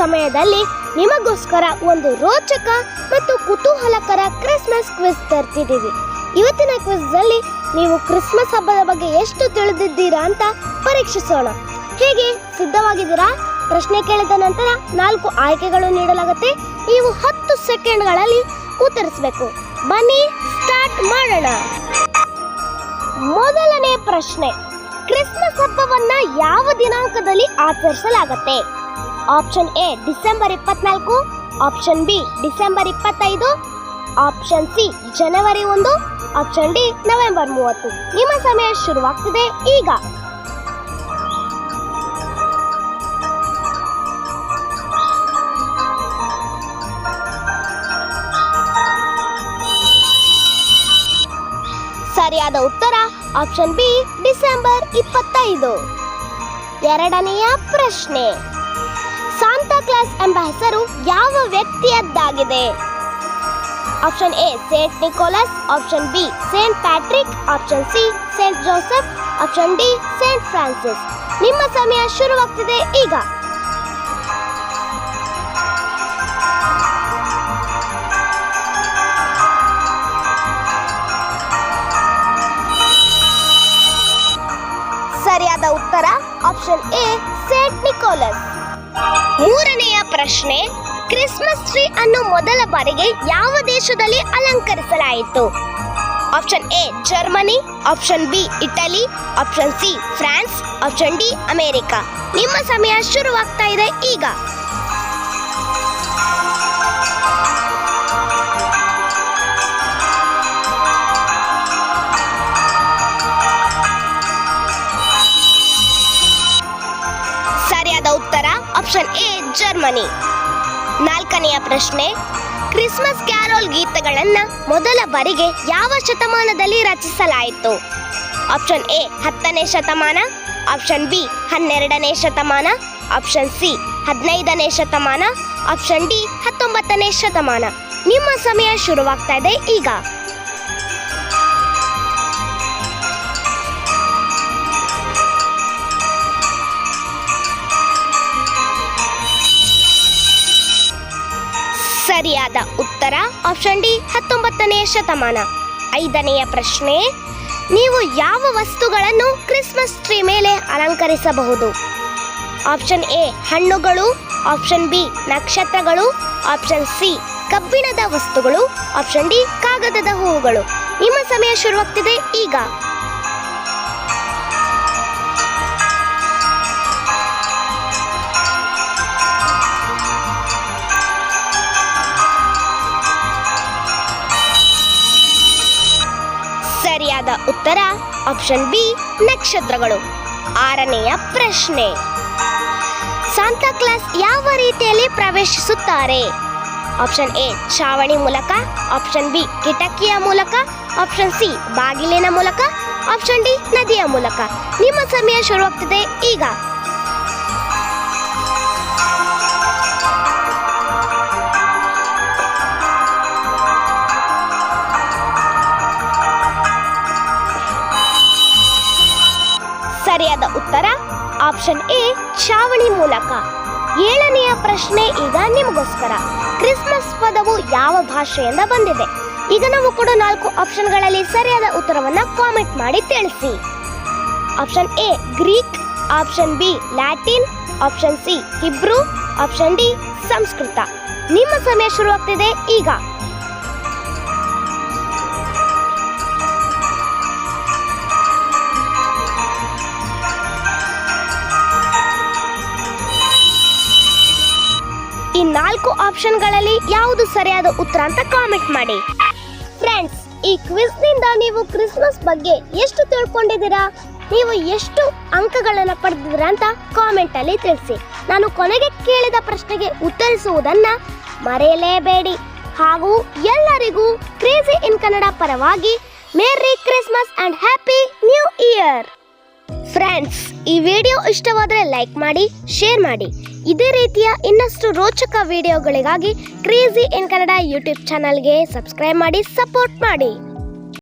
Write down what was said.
ಸಮಯದಲ್ಲಿ ನಿಮಗೋಸ್ಕರ ಒಂದು ರೋಚಕ ಮತ್ತು ಕುತೂಹಲಕರ ಕ್ರಿಸ್ಮಸ್ ಕ್ವಿಜ್ ತರ್ತಿದ್ದೀವಿ. ಇವತ್ತಿನ ಕ್ವಿಜ್ ಅಲ್ಲಿ ನೀವು ಕ್ರಿಸ್ಮಸ್ ಹಬ್ಬದ ಬಗ್ಗೆ ಎಷ್ಟು ತಿಳಿದಿದ್ದೀರಾ ಅಂತ ಪರೀಕ್ಷಿಸೋಣ. ಹೇಗೆ ಸಿದ್ಧವಾಗಿದ್ದೀರಾ? ಪ್ರಶ್ನೆ ಕೇಳಿದ ನಂತರ ನಾಲ್ಕು ಆಯ್ಕೆಗಳು ನೀಡಲಾಗುತ್ತೆ. ನೀವು ಹತ್ತು ಸೆಕೆಂಡ್ಗಳಲ್ಲಿ ಉತ್ತರಿಸಬೇಕು. ಬನ್ನಿ, ಸ್ಟಾರ್ಟ್ ಮಾಡೋಣ. ಮೊದಲನೇ ಪ್ರಶ್ನೆ. ಕ್ರಿಸ್ಮಸ್ ಹಬ್ಬವನ್ನ ಯಾವ ದಿನಾಂಕದಲ್ಲಿ ಆಚರಿಸಲಾಗುತ್ತೆ? ಆಪ್ಷನ್ ಎ ಡಿಸೆಂಬರ್ ಇಪ್ಪತ್ನಾಲ್ಕು. ಆಪ್ಷನ್ ಬಿ ಡಿಸೆಂಬರ್ ಇಪ್ಪತ್ತೈದು. ಆಪ್ಷನ್ ಸಿ ಜನವರಿ ಒಂದು. ಆಪ್ಷನ್ ಡಿ ನವೆಂಬರ್ ಮೂವತ್ತು. ನಿಮ್ಮ ಸಮಯ ಶುರುವಾಗ್ತಿದೆ ಈಗ. ಸರಿಯಾದ ಉತ್ತರ ಆಪ್ಷನ್ ಬಿ ಡಿಸೆಂಬರ್ ಇಪ್ಪತ್ತೈದು. ಎರಡನೆಯ ಪ್ರಶ್ನೆ. ಸಾಂತಾ ಕ್ಲಾಸ್ ಎಂಬ ಹೆಸರು ಯಾವ ವ್ಯಕ್ತಿಯದ್ದಾಗಿದೆ? Option A, Saint Nicholas, option B, Saint Patrick, option C, Saint Joseph, option D, Saint Francis. ನಿಮ್ಮ ಸಮಯ ಶುರುವಾಗ್ತಿದೆ ಈಗ. ಸರಿಯಾದ ಉತ್ತರ, ಆಪ್ಷನ್ ಎ, ಸೇಂಟ್ ನಿಕೋಲಸ್. ಮೂರನೆಯ ಪ್ರಶ್ನೆ, ಕ್ರಿಸ್ಮಸ್ ಟ್ರೀ ಅನ್ನು ಮೊದಲ ಬಾರಿಗೆ ಯಾವ ದೇಶದಲ್ಲಿ ಅಲಂಕರಿಸಲಾಯಿತು? Option A, Germany, option B, Italy, option C, France, option D, America. ನಿಮ್ಮ ಸಮಯ ಶುರುವಾಗ್ತಾ ಇದೆ ಈಗ. ಆಪ್ಷನ್ ಎ ಜರ್ಮನಿ ನಾಲ್ಕನೆಯ ಪ್ರಶ್ನೆ, ಕ್ರಿಸ್ಮಸ್ ಕ್ಯಾರೋಲ್ ಗೀತೆಗಳನ್ನು ಮೊದಲ ಬಾರಿಗೆ ಯಾವ ಶತಮಾನದಲ್ಲಿ ರಚಿಸಲಾಯಿತು? ಆಪ್ಷನ್ ಎ ಹತ್ತನೇ ಶತಮಾನ. ಆಪ್ಷನ್ ಬಿ ಹನ್ನೆರಡನೇ ಶತಮಾನ. ಆಪ್ಷನ್ ಸಿ ಹದಿನೈದನೇ ಶತಮಾನ. ಆಪ್ಷನ್ ಡಿ ಹತ್ತೊಂಬತ್ತನೇ ಶತಮಾನ. ನಿಮ್ಮ ಸಮಯ ಶುರುವಾಗ್ತಾ ಇದೆ ಈಗ. ಸರಿಯಾದ ಉತ್ತರ ಆಪ್ಷನ್ ಡಿ ಹತ್ತೊಂಬತ್ತನೆಯ ಶತಮಾನ. ಐದನೆಯ ಪ್ರಶ್ನೆ, ನೀವು ಯಾವ ವಸ್ತುಗಳನ್ನು ಕ್ರಿಸ್ಮಸ್ ಟ್ರೀ ಮೇಲೆ ಅಲಂಕರಿಸಬಹುದು? ಆಪ್ಷನ್ ಎ, ಹಣ್ಣುಗಳು. ಆಪ್ಷನ್ ಬಿ, ನಕ್ಷತ್ರಗಳು. ಆಪ್ಷನ್ ಸಿ, ಕಬ್ಬಿಣದ ವಸ್ತುಗಳು. ಆಪ್ಷನ್ ಡಿ, ಕಾಗದದ ಹೂವುಗಳು. ನಿಮ್ಮ ಸಮಯ ಶುರುವಾಗ್ತಿದೆ ಈಗ. ಸರಿಯಾದ ಉತ್ತರ ಆಪ್ಷನ್ ಬಿ, ನಕ್ಷತ್ರಗಳು. ಆರನೆಯ ಪ್ರಶ್ನೆ. ಸಾಂತಾ ಕ್ಲಾಸ್ ಯಾವ ರೀತಿಯಲ್ಲಿ ಪ್ರವೇಶಿಸುತ್ತಾರೆ? ಆಪ್ಷನ್ ಎ ಛಾವಣಿ ಮೂಲಕ. ಆಪ್ಷನ್ ಬಿ, ಕಿಟಕಿಯ ಮೂಲಕ. ಆಪ್ಷನ್ ಸಿ, ಬಾಗಿಲಿನ ಮೂಲಕ. ಆಪ್ಷನ್ ಡಿ, ನದಿಯ ಮೂಲಕ. ನಿಮ್ಮ ಸಮಯ ಶುರುವಾಗ್ತಿದೆ ಈಗ. ಉತ್ತರ? ಆಪ್ಷನ್ ಎ ಚಾವಳಿ ಮೂಲಕ. ಏಳನೆಯ ಪ್ರಶ್ನೆ ಈಗ ನಿಮಗೋಸ್ಕರ. ಕ್ರಿಸ್ಮಸ್ ಪದವು ಯಾವ ಭಾಷೆಯಿಂದ ಬಂದಿದೆ? ಈಗ ನಾವು ಕೂಡ ನಾಲ್ಕು ಆಪ್ಷನ್ಗಳಲ್ಲಿ ಸರಿಯಾದ ಉತ್ತರವನ್ನು ಕಾಮೆಂಟ್ ಮಾಡಿ ತಿಳಿಸಿ. Option A, Greek, option B, Latin, option C, Hebrew, option D, Sanskrit. ನಿಮ್ಮ ಸಮಯ ಶುರುವಾಗ್ತಿದೆ ಈಗ. ಈ ನಾಲ್ಕು ಆಪ್ಷನ್ಗಳಲ್ಲಿ ಯಾವುದು ಸರಿಯಾದ ಉತ್ತರ ಅಂತ ಕಾಮೆಂಟ್ ಮಾಡಿ. ಫ್ರೆಂಡ್ಸ್ ಈ ಕ್ವಿಜ್ನಿಂದ ನೀವು ಕ್ರಿಸ್ಮಸ್ ಬಗ್ಗೆ ಎಷ್ಟು ತಿಳ್ಕೊಂಡಿದ್ದೀರಾ? ನೀವು ಎಷ್ಟು ಅಂಕಗಳನ್ನು ಪಡೆದಿದ್ದೀರಾ ಅಂತ ಕಾಮೆಂಟ್ ಅಲ್ಲಿ ತಿಳಿಸಿ. ನಾನು ಕೊನೆಗೆ ಕೇಳಿದ ಪ್ರಶ್ನೆಗೆ ಉತ್ತರಿಸುವುದನ್ನ ಮರೆಯಲೇಬೇಡಿ. ಹಾಗೂ ಎಲ್ಲರಿಗೂ ಕ್ರೇಜಿ ಇನ್ ಕನ್ನಡ ಪರವಾಗಿ merry Christmas and happy new year friends, ಈ ವಿಡಿಯೋ ಇಷ್ಟವಾದರೆ ಲೈಕ್ ಮಾಡಿ, ಶೇರ್ ಮಾಡಿ. ಇದೇ ರೀತಿಯ ಇನ್ನಷ್ಟು ರೋಚಕ ವಿಡಿಯೋಗಳಿಗಾಗಿ ಕ್ರೇಜಿ ಇನ್ ಕನ್ನಡ ಯೂಟ್ಯೂಬ್ ಚಾನಲ್ಗೆ ಸಬ್ಸ್ಕ್ರೈಬ್ ಮಾಡಿ ಸಪೋರ್ಟ್ ಮಾಡಿ.